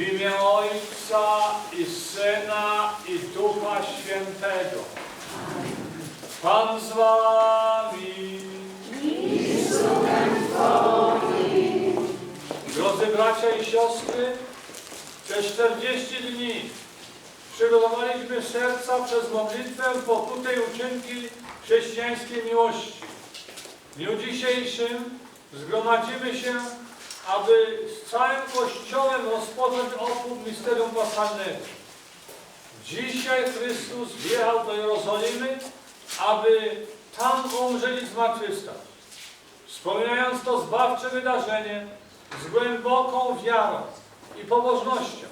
W imię Ojca i Syna i Ducha Świętego. Pan z wami. Drodzy bracia i siostry, przez 40 dni przygotowaliśmy serca przez modlitwę pokutę i uczynki chrześcijańskiej miłości. W dniu dzisiejszym zgromadzimy się, aby z całym Kościołem rozpocząć obchód misterium paschalnego. Dzisiaj Chrystus wjechał do Jerozolimy, aby tam umrzeć i zmartwychwstać. Wspominając to zbawcze wydarzenie z głęboką wiarą i pobożnością,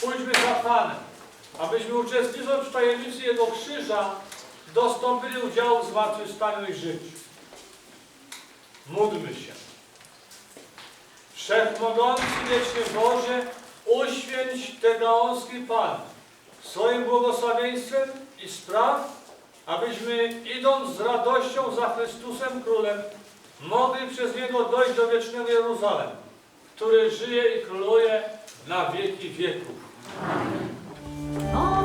pójdźmy za Panem, abyśmy uczestnicząc w tajemnicy Jego krzyża dostąpili udziału w zmartwychwstaniu i życiu. Módlmy się. Wszechmogący wieczny Boże, uświęć te gałązki Pan swoim błogosławieństwem i spraw, abyśmy idąc z radością za Chrystusem Królem, mogli przez Niego dojść do wiecznego Jeruzalem, który żyje i króluje na wieki wieków. O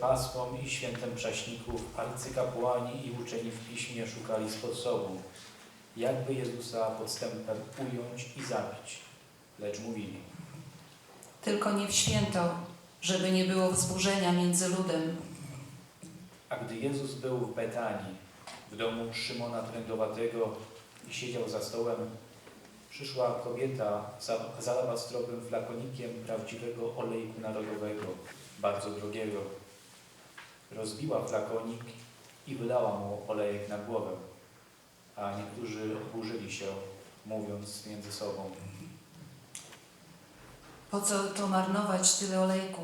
Paską i świętem Prześników arcykapłani i uczeni w piśmie szukali sposobu, jakby Jezusa podstępem ująć i zabić. Lecz mówili, Tylko nie w święto, żeby nie było wzburzenia między ludem. a gdy Jezus był w Betanii, w domu Szymona Trędowatego i siedział za stołem, przyszła kobieta z alabastrowym flakonikiem prawdziwego olejku narodowego, bardzo drogiego. Rozbiła flakonik i wylała mu olejek na głowę, a niektórzy oburzyli się, mówiąc między sobą. Po co to marnować tyle olejku?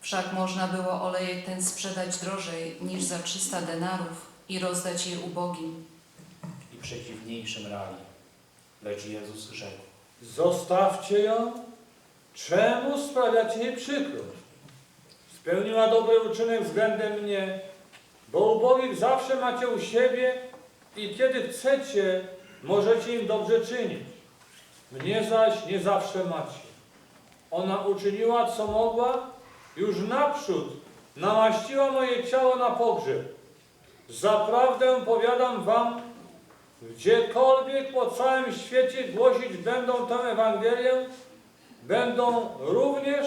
Wszak można było olejek ten sprzedać drożej niż za 300 denarów i rozdać je ubogim. i przeciwniejszym rali. Lecz Jezus rzekł, Zostawcie ją. Czemu sprawiacie jej przykrość? Spełniła dobry uczynek względem mnie, bo ubogich zawsze macie u siebie i kiedy chcecie, możecie im dobrze czynić. Mnie zaś nie zawsze macie. Ona uczyniła, co mogła, już naprzód namaściła moje ciało na pogrzeb. Zaprawdę powiadam wam, Gdziekolwiek po całym świecie głosić będą tę Ewangelię, będą również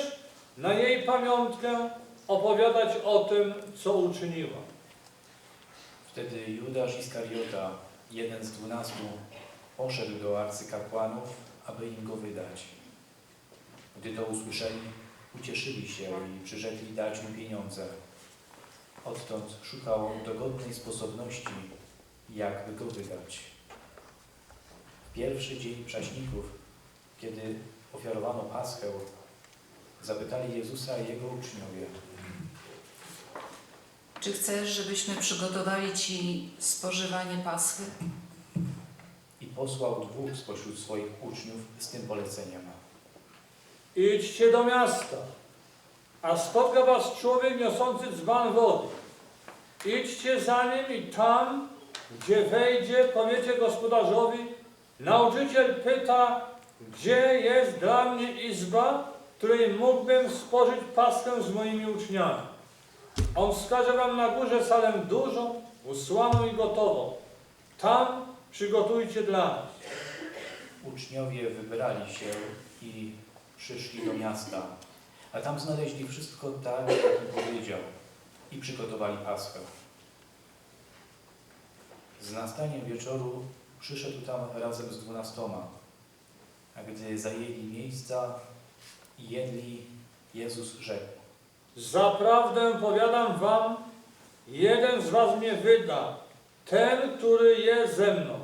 na jej pamiątkę opowiadać o tym, co uczyniła. Wtedy Judasz Iskariota, jeden z dwunastu, poszedł do arcykapłanów, aby im go wydać. Gdy to usłyszeli, ucieszyli się i przyrzekli dać mu pieniądze. Odtąd szukał dogodnej sposobności, jakby go wydać. Pierwszy dzień prześników, kiedy ofiarowano Paschę, zapytali Jezusa i jego uczniowie, Czy chcesz, żebyśmy przygotowali Ci spożywanie paschy? i posłał dwóch spośród swoich uczniów z tym poleceniem. Idźcie do miasta, a spotka was człowiek niosący dzban wody. Idźcie za nim i tam, gdzie wejdzie, powiecie gospodarzowi, nauczyciel pyta, gdzie jest dla mnie izba, w której mógłbym spożyć paschę z moimi uczniami. On wskaże wam na górze salę dużą, usłaną i gotową. Tam przygotujcie dla nas. Uczniowie wybrali się i przyszli do miasta, a tam znaleźli wszystko tak, jak im powiedział i przygotowali Paschę. Z nastaniem wieczoru przyszedł tam razem z dwunastoma, a gdy zajęli miejsca i jedli, Jezus rzekł. Zaprawdę powiadam wam, jeden z was mnie wyda, ten, który jest ze mną.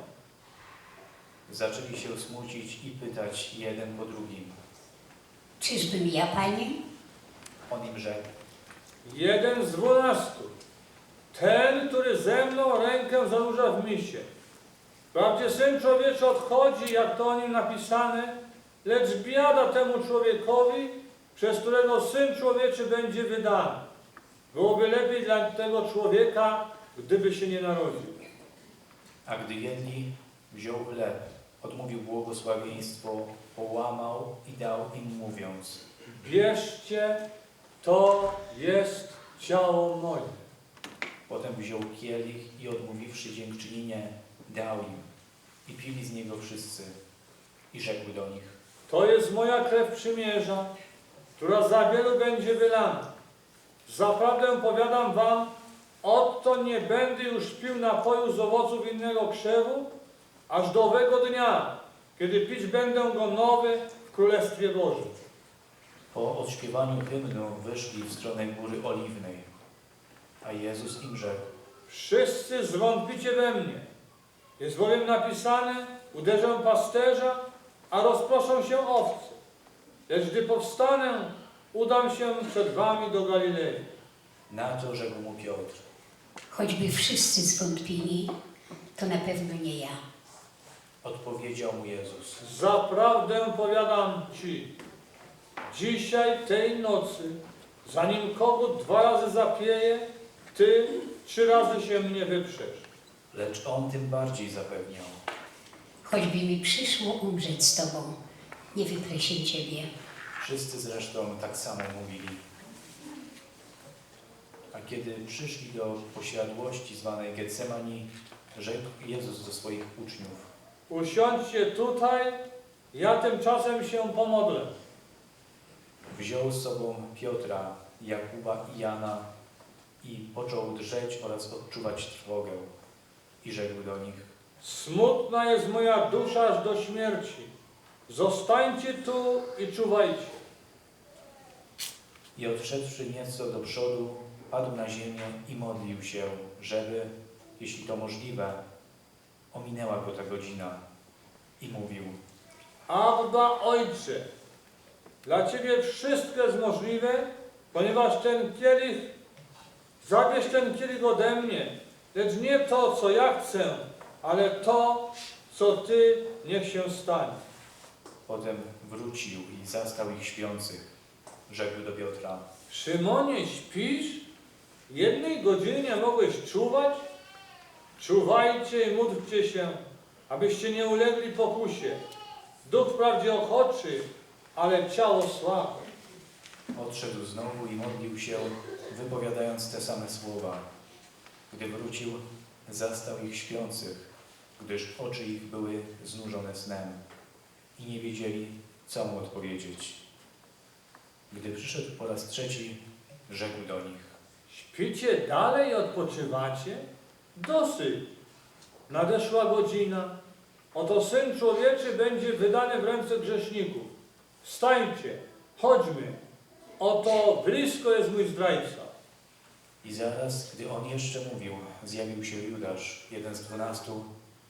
Zaczęli się smucić i pytać jeden po drugim. Czyżbym ja, Panie? On im rzekł. Jeden z dwunastu, ten, który ze mną rękę zanurza w misie. Wprawdzie Syn Człowieczy odchodzi, jak to o nim napisane, lecz biada temu człowiekowi, przez którego Syn Człowieczy będzie wydany. Byłoby lepiej dla tego człowieka, gdyby się nie narodził. A gdy jedli, wziął chleb, odmówił błogosławieństwo, połamał i dał im mówiąc. Bierzcie, to jest ciało moje. Potem wziął kielich i odmówiwszy dziękczynienie, dał im. I pili z niego wszyscy. I rzekł do nich. To jest moja krew przymierza, która za wielu będzie wylana. Zaprawdę powiadam wam, oto nie będę już pił napoju z owoców innego krzewu, aż do owego dnia, kiedy pić będę go nowy w Królestwie Bożym. Po odśpiewaniu hymnu wyszli w stronę Góry Oliwnej. A Jezus im rzekł. Wszyscy zwątpicie we mnie. Jest bowiem napisane, uderzę pasterza, a rozproszą się owce. Lecz gdy powstanę, udam się przed wami do Galilei. Na to rzekł mu Piotr. Choćby wszyscy zwątpili, to na pewno nie ja. Odpowiedział mu Jezus. Zaprawdę powiadam ci, dzisiaj, tej nocy, zanim kogut dwa razy zapieje, ty trzy razy się mnie wyprzesz. Lecz on tym bardziej zapewniał. Choćby mi przyszło umrzeć z Tobą, nie wyprę się Ciebie. Wszyscy zresztą tak samo mówili. A kiedy przyszli do posiadłości zwanej Getsemani, rzekł Jezus do swoich uczniów. Usiądźcie tutaj, ja tymczasem się pomodlę. Wziął z sobą Piotra, Jakuba i Jana i począł drżeć oraz odczuwać trwogę. I rzekł do nich, Smutna jest moja dusza aż do śmierci. Zostańcie tu i czuwajcie. i odszedłszy nieco do przodu, padł na ziemię i modlił się, żeby, jeśli to możliwe, ominęła go ta godzina. I mówił, Abba Ojcze, dla Ciebie wszystko jest możliwe, ponieważ ten kielich, zabierz ten kielich ode mnie, lecz nie to, co ja chcę, ale to, co Ty niech się stanie. Potem wrócił i zastał ich śpiących. Rzekł do Piotra, Szymonie, śpisz? Jednej godziny nie mogłeś czuwać? Czuwajcie i módlcie się, abyście nie ulegli pokusie. Duch wprawdzie ochoczy, ale ciało słabe. Odszedł znowu i modlił się, wypowiadając te same słowa. Gdy wrócił, zastał ich śpiących, gdyż oczy ich były znużone snem i nie wiedzieli, co mu odpowiedzieć. Gdy przyszedł po raz trzeci, rzekł do nich. Śpicie dalej odpoczywacie? Dosyć. Nadeszła godzina. Oto Syn Człowieczy będzie wydany w ręce grzeszników. Wstańcie, chodźmy. Oto blisko jest mój zdrajca. I zaraz, gdy on jeszcze mówił, zjawił się Judasz, jeden z dwunastu,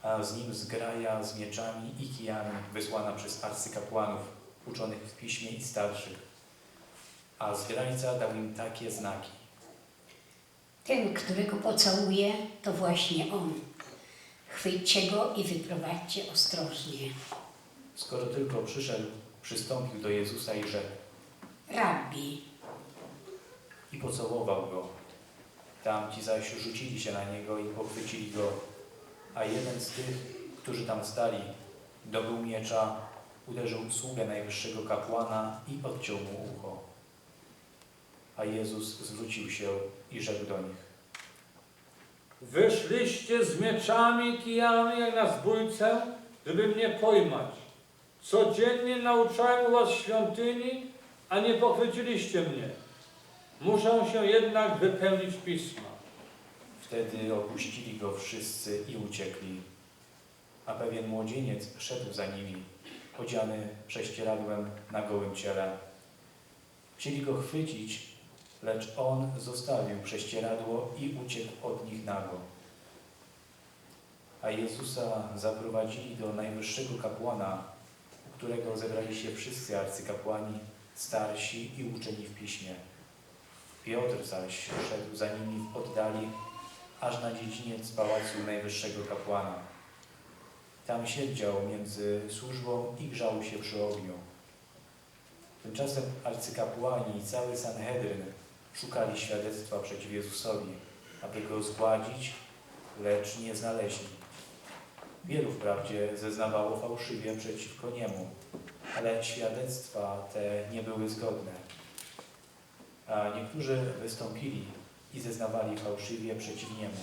a z nim zgraja z mieczami i kijami wysłana przez arcykapłanów, uczonych w piśmie i starszych. A zdrajca dał im takie znaki. Ten, którego pocałuję, to właśnie on. Chwyćcie go i wyprowadźcie ostrożnie. Skoro tylko przyszedł, przystąpił do Jezusa i rzekł Rabbi, i pocałował go. Tamci zaś rzucili się na niego i pochwycili go, a jeden z tych, którzy tam stali, dobył miecza, uderzył sługę najwyższego kapłana i odciął mu ucho. A Jezus zwrócił się i rzekł do nich. Wyszliście z mieczami i kijami jak na zbójcę, żeby mnie pojmać. Codziennie nauczałem was świątyni, a nie pochwyciliście mnie. Muszę się jednak wypełnić pisma. Wtedy opuścili go wszyscy i uciekli. A pewien młodzieniec szedł za nimi, odziany prześcieradłem na gołym ciele. Chcieli go chwycić, lecz on zostawił prześcieradło i uciekł od nich nago. A Jezusa zaprowadzili do najwyższego kapłana, u którego zebrali się wszyscy arcykapłani, starsi i uczeni w piśmie. Piotr zaś szedł za nimi w oddali, aż na dziedziniec pałacu najwyższego kapłana. Tam siedział między służbą i grzał się przy ogniu. Tymczasem arcykapłani i cały Sanhedryn szukali świadectwa przeciw Jezusowi, aby go zgładzić, lecz nie znaleźli. Wielu wprawdzie zeznawało fałszywie przeciwko niemu, ale świadectwa te nie były zgodne. A niektórzy wystąpili i zeznawali fałszywie przeciw niemu.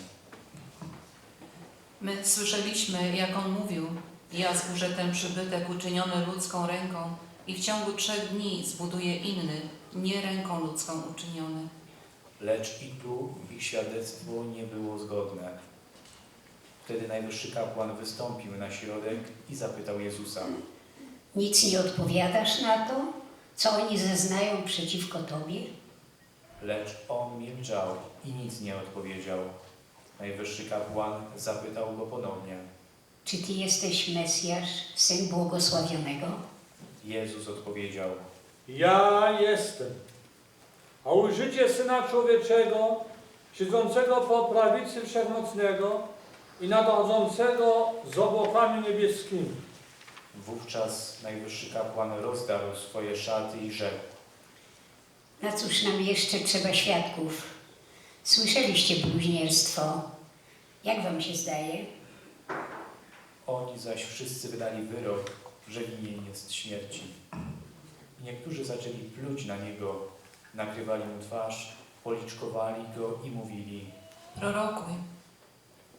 My słyszeliśmy, jak on mówił, ja zburzę ten przybytek uczyniony ludzką ręką i w ciągu trzech dni zbuduję inny, nie ręką ludzką uczyniony. Lecz i tu ich świadectwo nie było zgodne. Wtedy najwyższy kapłan wystąpił na środek i zapytał Jezusa. Nic nie odpowiadasz na to, co oni zeznają przeciwko Tobie? Lecz on milczał i nic nie odpowiedział. Najwyższy kapłan zapytał go ponownie. Czy Ty jesteś Mesjasz, Syn Błogosławionego? Jezus odpowiedział. Ja jestem. A ujrzycie Syna Człowieczego, siedzącego po prawicy Wszechmocnego i nadchodzącego z obłokami niebieskimi. Wówczas najwyższy kapłan rozdarł swoje szaty i rzekł. Na cóż nam jeszcze trzeba świadków? Słyszeliście bluźnierstwo. Jak Wam się zdaje? Oni zaś wszyscy wydali wyrok, że winien jest śmierci. Niektórzy zaczęli pluć na niego, nakrywali mu twarz, policzkowali go i mówili. Prorokuj.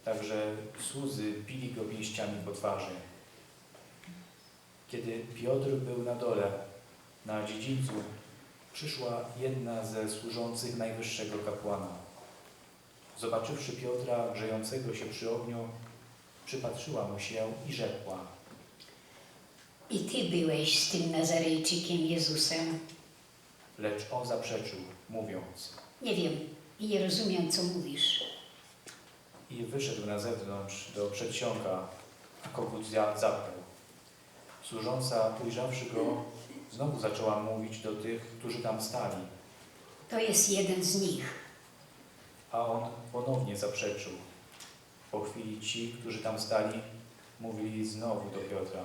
Także słudzy bili go pięściami po twarzy. Kiedy Piotr był na dole, na dziedzińcu, przyszła jedna ze służących najwyższego kapłana. Zobaczywszy Piotra grzejącego się przy ogniu, przypatrzyła mu się i rzekła. I Ty byłeś z tym Nazarejczykiem Jezusem. Lecz on zaprzeczył, mówiąc. Nie wiem i nie rozumiem, co mówisz. I wyszedł na zewnątrz do przedsionka, a kogut za- zapał. Służąca, ujrzawszy go, znowu zaczęła mówić do tych, którzy tam stali, To jest jeden z nich. a on ponownie zaprzeczył. Po chwili ci, którzy tam stali, mówili znowu do Piotra.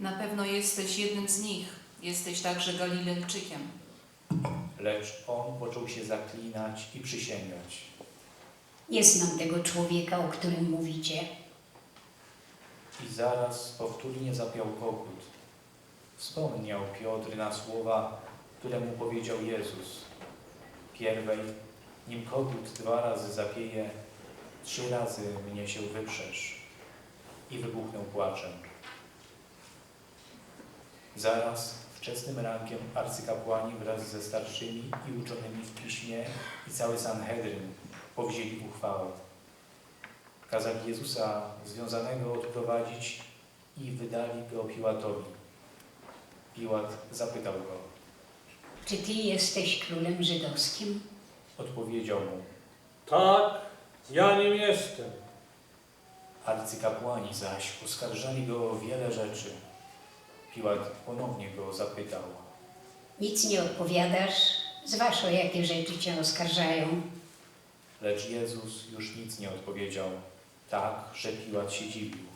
Na pewno jesteś jednym z nich. Jesteś także Galilejczykiem. Lecz on począł się zaklinać i przysięgać. Nie znam tego człowieka, o którym mówicie. I zaraz powtórnie zapiał kogut. Wspomniał Piotr na słowa, które mu powiedział Jezus. Pierwej, nim kogut dwa razy zapieje, trzy razy mnie się wyprzesz. I wybuchnął płaczem. Zaraz wczesnym rankiem arcykapłani wraz ze starszymi i uczonymi w piśmie i cały Sanhedryn powzięli uchwałę. Kazali Jezusa związanego odprowadzić i wydali go Piłatowi. Piłat zapytał go. Czy Ty jesteś królem żydowskim? Odpowiedział mu. Tak, ja nim jestem. Arcykapłani zaś oskarżali go o wiele rzeczy. Piłat ponownie go zapytał. Nic nie odpowiadasz? Zważ o jakie rzeczy Cię oskarżają. Lecz Jezus już nic nie odpowiedział, tak, że Piłat się dziwił.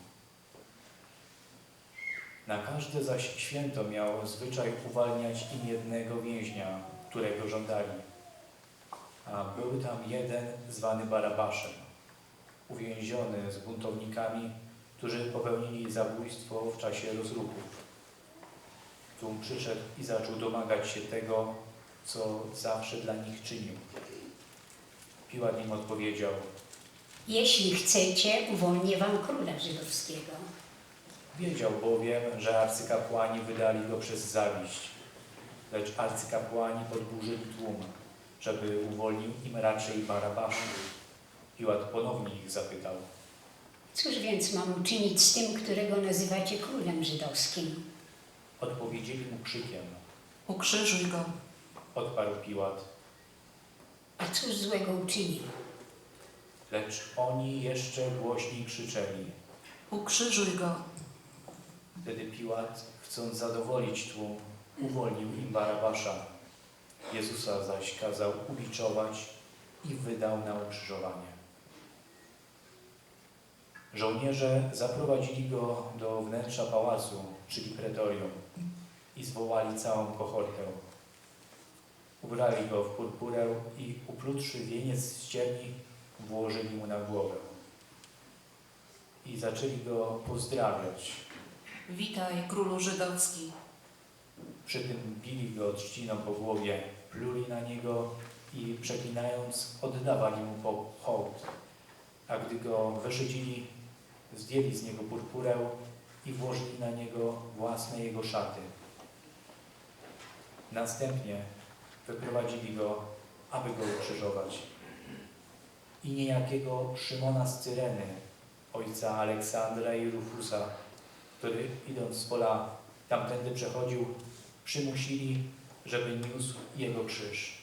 Na każde zaś święto miał zwyczaj uwalniać im jednego więźnia, którego żądali. A był tam jeden zwany Barabaszem, uwięziony z buntownikami, którzy popełnili zabójstwo w czasie rozruchów. Tłum przyszedł i zaczął domagać się tego, co zawsze dla nich czynił. Piłat im odpowiedział, Jeśli chcecie, uwolnię Wam króla żydowskiego. Wiedział bowiem, że arcykapłani wydali go przez zawiść, lecz arcykapłani podburzyli tłum, żeby uwolnił im raczej Barabasza. Piłat ponownie ich zapytał. Cóż więc mam uczynić z tym, którego nazywacie królem żydowskim? Odpowiedzieli mu krzykiem. Ukrzyżuj go. Odparł Piłat. A cóż złego uczynił? Lecz oni jeszcze głośniej krzyczeli. Ukrzyżuj go. Wtedy Piłat, chcąc zadowolić tłum, uwolnił im Barabasza. Jezusa zaś kazał ubiczować i wydał na ukrzyżowanie. Żołnierze zaprowadzili go do wnętrza pałacu, czyli pretorium, i zwołali całą kohortę. Ubrali go w purpurę i uplutrzy wieniec z cierni, włożyli mu na głowę. I zaczęli go pozdrawiać, Witaj, królu żydowski. Przy tym bili go trzciną po głowie, pluli na niego i przeklinając oddawali mu hołd. A gdy go wyszydzili, zdjęli z niego purpurę i włożyli na niego własne jego szaty. Następnie wyprowadzili go, aby go ukrzyżować. I niejakiego Szymona z Cyreny, ojca Aleksandra i Rufusa, który idąc z pola tamtędy przechodził, przymusili, żeby niósł jego krzyż.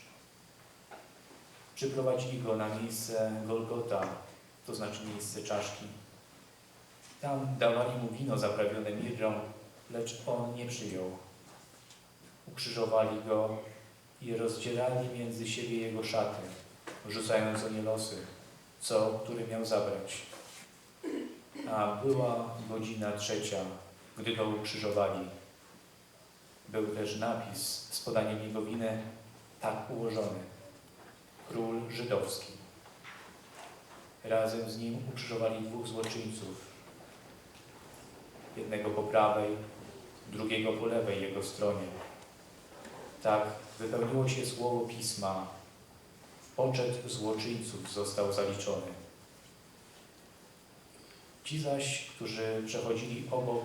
Przyprowadzili go na miejsce Golgota, to znaczy miejsce czaszki. Tam dawali mu wino zaprawione mirrą, lecz on nie przyjął. Ukrzyżowali go i rozdzierali między siebie jego szaty, rzucając o nie losy, co który miał zabrać. A była godzina trzecia, gdy go ukrzyżowali. Był też napis z podaniem jego winy tak ułożony. Król żydowski. Razem z nim ukrzyżowali dwóch złoczyńców. Jednego po prawej, drugiego po lewej jego stronie. Tak wypełniło się słowo Pisma. Poczet złoczyńców został zaliczony. Ci zaś, którzy przechodzili obok,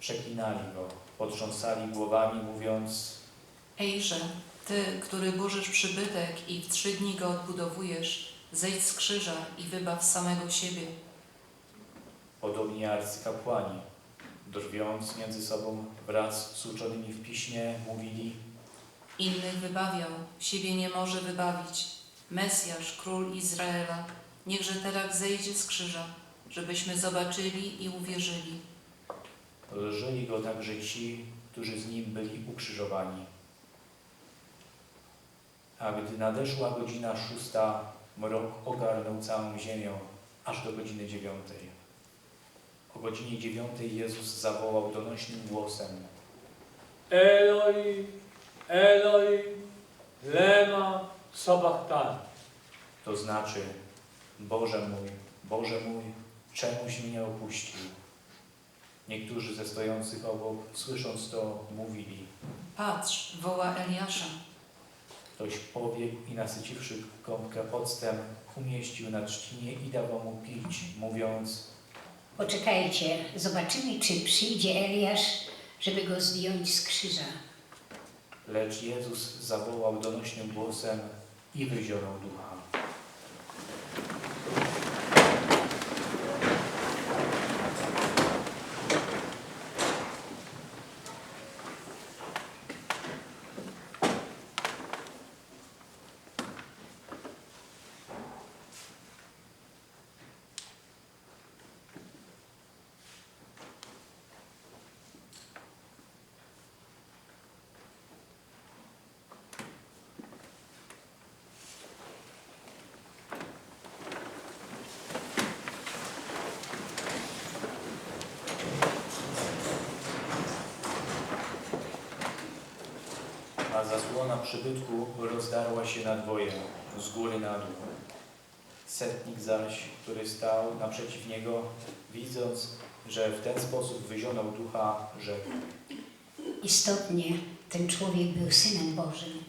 przeklinali go, potrząsali głowami, mówiąc Ejże, ty, który burzysz przybytek i w trzy dni go odbudowujesz, zejdź z krzyża i wybaw samego siebie. podobnie arcykapłani, drwiąc między sobą wraz z uczonymi w piśmie, mówili Innych wybawiał, siebie nie może wybawić. Mesjasz, król Izraela, niechże teraz zejdzie z krzyża, żebyśmy zobaczyli i uwierzyli. Lżeli go także ci, którzy z nim byli ukrzyżowani. A gdy nadeszła godzina szósta, mrok ogarnął całą ziemię, aż do godziny dziewiątej. O godzinie dziewiątej Jezus zawołał donośnym głosem Eloi, Eloi, lema sabachthani. To znaczy, Boże mój, Boże mój, czemuś mnie opuścił? Niektórzy ze stojących obok, słysząc to, mówili. Patrz, woła Eliasza. Ktoś pobiegł i nasyciwszy gąbkę octem, umieścił na trzcinie i dawał mu pić, mówiąc Poczekajcie, zobaczymy, czy przyjdzie Eliasz, żeby go zdjąć z krzyża. Lecz Jezus zawołał donośnym głosem i wyzionął ducha. A zasłona przybytku rozdarła się na dwoje, z góry na dół. Setnik zaś, który stał naprzeciw niego, widząc, że w ten sposób wyzionął ducha, rzekł Istotnie ten człowiek był Synem Bożym.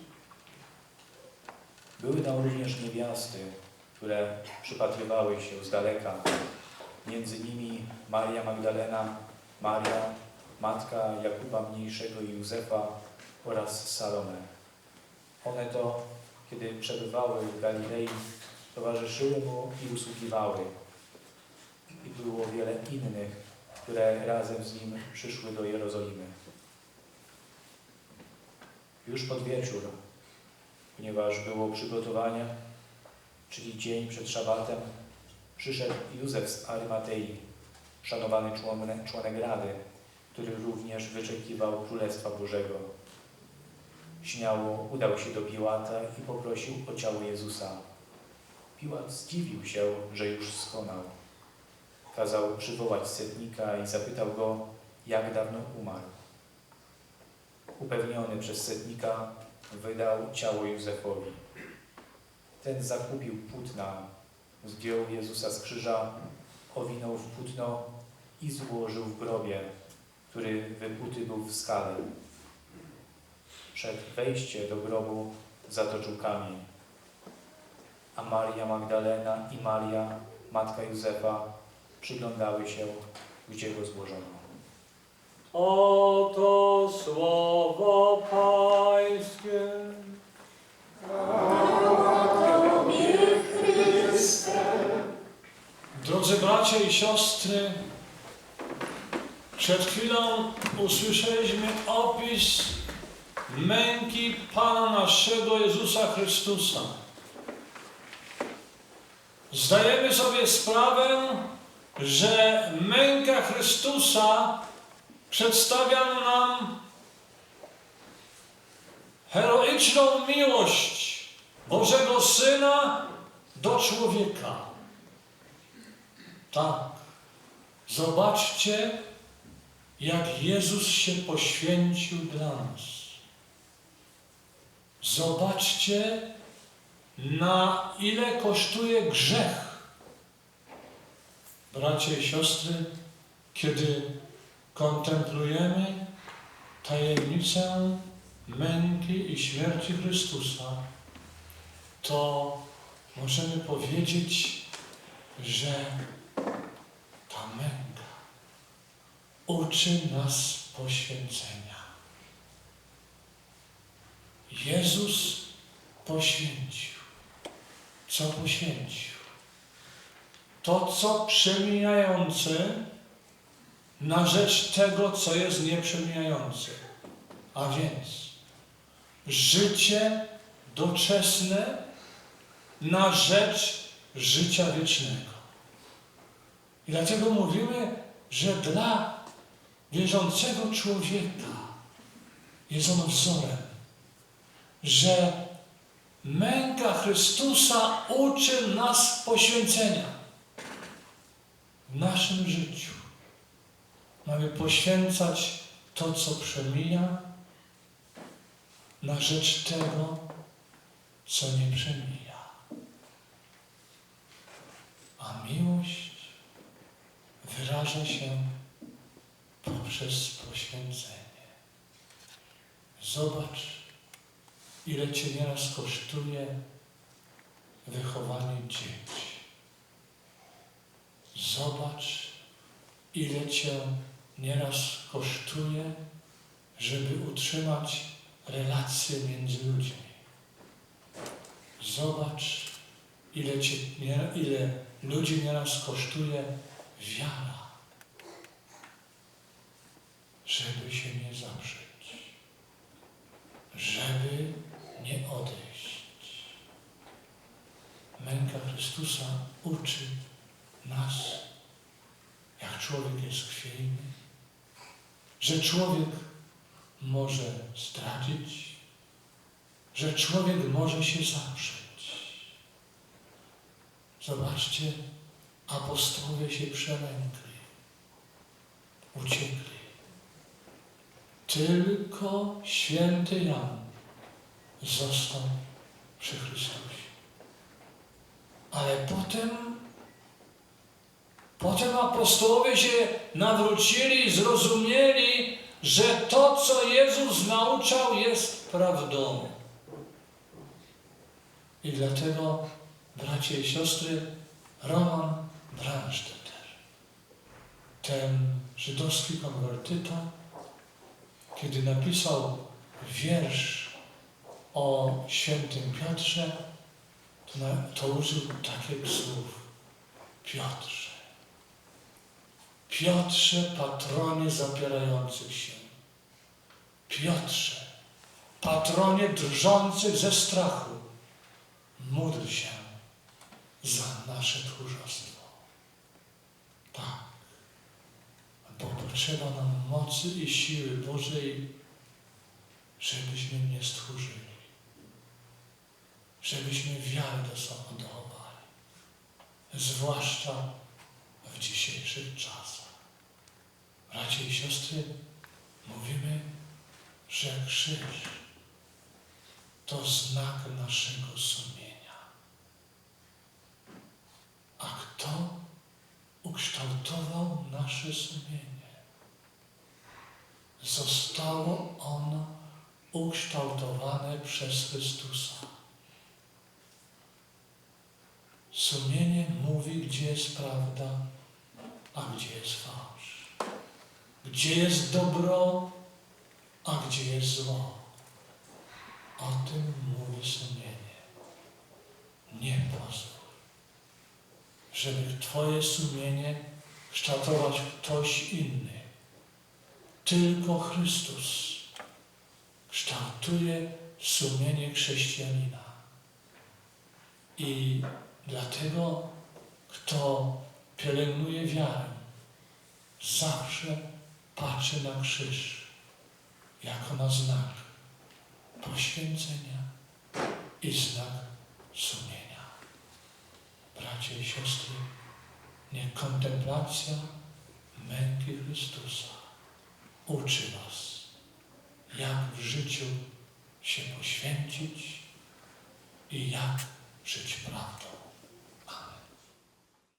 Były tam również niewiasty, które przypatrywały się z daleka. Między nimi Maria Magdalena, Maria, matka Jakuba Mniejszego i Józefa oraz Salome. One to, kiedy przebywały w Galilei, towarzyszyły mu i usługiwały. I było wiele innych, które razem z nim przyszły do Jerozolimy. Już pod wieczór, ponieważ było przygotowanie, czyli dzień przed szabatem, przyszedł Józef z Arymatei, szanowany członek, członek Rady, który również wyczekiwał Królestwa Bożego. Śmiało udał się do Piłata i poprosił o ciało Jezusa. Piłat zdziwił się, że już skonał. Kazał przywołać setnika i zapytał go, jak dawno umarł. Upewniony przez setnika, wydał ciało Józefowi. Ten zakupił płótna, zdjął Jezusa z krzyża, owinął w płótno i złożył w grobie, który wykuty był w skale. Przed wejściem do grobu zatoczył kamień. A Maria Magdalena i Maria, matka Józefa, przyglądały się, gdzie go złożono. Oto słowo Pańskie. Drodzy bracia i siostry, przed chwilą usłyszeliśmy opis męki Pana naszego Jezusa Chrystusa. Zdajemy sobie sprawę, że męka Chrystusa przedstawia nam heroiczną miłość Bożego Syna do człowieka. Tak. Zobaczcie, jak Jezus się poświęcił dla nas. Zobaczcie, na ile kosztuje grzech. Bracia i siostry, kiedy kontemplujemy tajemnicę męki i śmierci Chrystusa, to możemy powiedzieć, że ta męka uczy nas poświęcenia. Jezus poświęcił. Co poświęcił? To, co przemijające, na rzecz tego, co jest nieprzemijające. A więc życie doczesne na rzecz życia wiecznego. I dlatego mówimy, że dla wierzącego człowieka jest on wzorem, że męka Chrystusa uczy nas poświęcenia w naszym życiu. Mamy poświęcać to, co przemija, na rzecz tego, co nie przemija. A miłość wyraża się poprzez poświęcenie. Zobacz, ile Cię nieraz kosztuje wychowanie dzieci. Zobacz, ile Cię nieraz kosztuje, żeby utrzymać relacje między ludźmi. Zobacz, ile, cię, nie- ile ludzi nieraz kosztuje wiara, żeby się nie zawrzeć, żeby nie odejść. Męka Chrystusa uczy nas, jak człowiek jest chwiejny, że człowiek może zdradzić, że człowiek może się zaprzeć. Zobaczcie, apostołowie się przelękli, uciekli. Tylko święty Jan został przy Chrystusie. Ale potem, potem apostołowie się nawrócili zrozumieli, że to, co Jezus nauczał, jest prawdą. I dlatego, bracie i siostry, Roman Brandstetter, ten żydowski konwertyta, kiedy napisał wiersz o świętym Piotrze, to, na, to użył takich słów. Piotrze. Piotrze, patronie zapierających się. Piotrze, patronie drżących ze strachu. Módl się za nasze tchórzostwo. Tak. Bo potrzeba nam mocy i siły Bożej, żebyśmy nie stchórzyli. Żebyśmy wiarę do sobą dochowali. Zwłaszcza w dzisiejszych czasach. Bracia i siostry, mówimy, że krzyż to znak naszego sumienia. A kto ukształtował nasze sumienie? Zostało ono ukształtowane przez Chrystusa. Sumienie mówi, gdzie jest prawda, a gdzie jest fałsz. Gdzie jest dobro, a gdzie jest zło. O tym mówi sumienie. Nie pozwól, żeby Twoje sumienie kształtować ktoś inny. Tylko Chrystus kształtuje sumienie chrześcijanina. I dlatego, kto pielęgnuje wiarę, zawsze patrzy na krzyż jako na znak poświęcenia i znak sumienia. Bracia i siostry, niech kontemplacja męki Chrystusa uczy Was, jak w życiu się poświęcić i jak żyć prawdą.